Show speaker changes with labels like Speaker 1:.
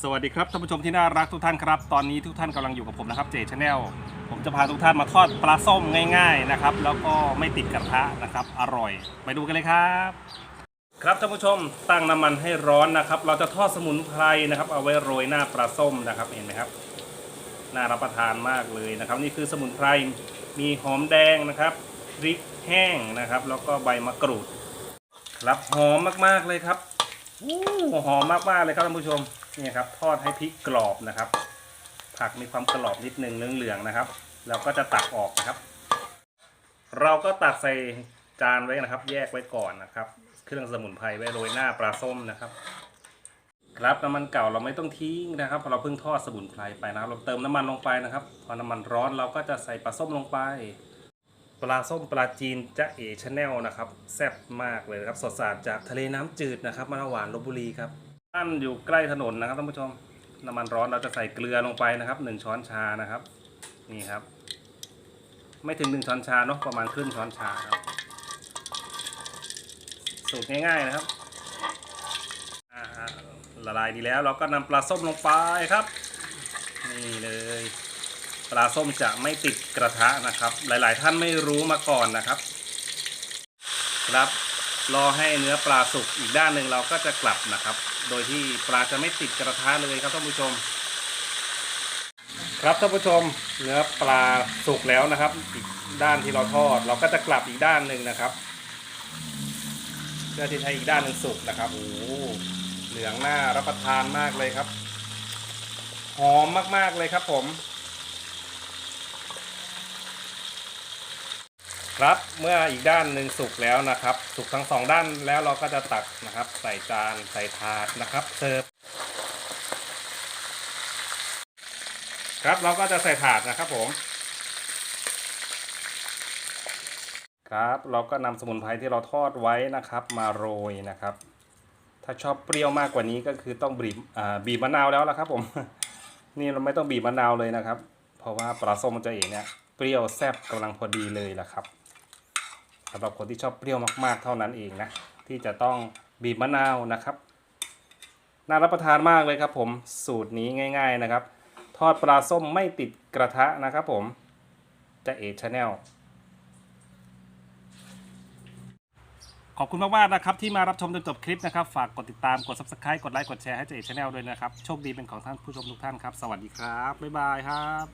Speaker 1: สวัสดีครับท่านผู้ชมที่น่ารักทุกท่านครับ ตอนนี้ทุกท่านกำลังอยู่กับผมนะครับเจชแนลผมจะพาทุกท่านมาทอดปลาส้มง่ายๆนะครับแล้วก็ไม่ติดกระทะนะครับอร่อย ไปดูกันเลยครับ ครับท่านผู้ชมตั้งน้ำมันให้ร้อนนะครับ เราจะทอดสมุนไพรนะครับ เอาไว้โรยหน้าปลาส้มนะครับเห็นไหมครับน่ารับประทานมากเลยนะครับ นี่คือสมุนไพรมีหอมแดงนะครับพริกแห้งนะครับ แล้วก็ใบมะกรูดครับหอมมากๆเลยครับอู้หอมมากๆเลยครับท่านผู้ชม นี่ครับทอดให้พริกกรอบนะครับ ผักมีความกรอบนิดนึงเหลืองๆนะครับ เราก็จะตักออกนะครับ เราก็ตักใส่จานไว้นะครับ แยกไว้ก่อนนะครับ เครื่องสมุนไพรไว้โรยหน้าปลาส้มนะครับ ครับน้ำมันเก่าเราไม่ต้องทิ้งนะครับเพราะเราเพิ่งทอดสมุนไพรไปนะเราเติมน้ำมันลงไปนะครับ พอน้ำมันร้อนเราก็จะใส่ปลาส้มลงไปปลาส้มปลาจีนจะเอชแนลนะครับ แซ่บมากเลยครับ สดสะอาดจากทะเลน้ำจืดนะครับมะนาวหวานลบบุรีครับ ท่านอยู่ใกล้ถนนนะครับท่านผู้ชมน้ำมันร้อนเราจะใส่เกลือลงไปนะครับหนึ่งช้อนชานะครับ นี่ครับ ไม่ถึงหนึ่งช้อนชาเนาะประมาณครึ่งช้อนชาครับ สูตรง่ายๆนะครับละลายดีแล้วเราก็นำปลาส้มลงไปครับ นี่เลยปลาส้มจะไม่ติดกระทะนะครับ หลายๆ ท่านไม่รู้มาก่อนนะครับ ครับรอให้เนื้อปลาสุกอีกด้านหนึ่งเราก็จะกลับนะครับ โดยที่ปลาจะไม่ติดกระทะเลยครับท่านผู้ชม ครับท่านผู้ชมเนื้อปลาสุกแล้วนะครับ อีกด้านที่เราทอด เราก็จะกลับอีกด้านหนึ่งนะครับเพื่อที่ให้อีกด้านหนึ่งสุกนะครับโอ้เหลืองหน้ารับประทานมากเลยครับ หอมมากๆเลยครับผม ครับเมื่ออีกด้านหนึ่งสุกแล้วนะครับ สุกทั้งสองด้านแล้วเราก็จะตักนะครับ ใส่จานใส่ถาดนะครับเสิร์ฟครับเราก็จะใส่ถาดนะครับผม ครับเราก็นำสมุนไพรที่เราทอดไว้นะครับ มาโรยนะครับ ถ้าชอบเปรี้ยวมากกว่านี้ก็คือต้องบีบบีบมะนาวแล้วละครับ ผม นี่เราไม่ต้องบีบมะนาวเลยนะครับ เพราะว่าปลาส้มมันจะเองเนี่ยเปรี้ยวแซ่บกำลังพอดีเลยละครับ สำหรับคนที่ชอบเปรี้ยวมาก ๆ เท่านั้นเองนะ ที่จะต้องบีบมะนาวนะครับ น่ารับประทานมากเลยครับผมสูตรนี้ง่าย ๆนะครับ ทอดปลาส้มไม่ติดกระทะนะครับผมจะเอชแนลขอบคุณมากๆนะครับที่มารับชมจนจบคลิปนะครับ ฝากกดติดตามกด subscribe กดไลค์กดแชร์ให้เจเอชแนลด้วยนะครับ โชคดีเป็นของท่านผู้ชมทุกท่านครับ สวัสดีครับ บ๊ายบายครับ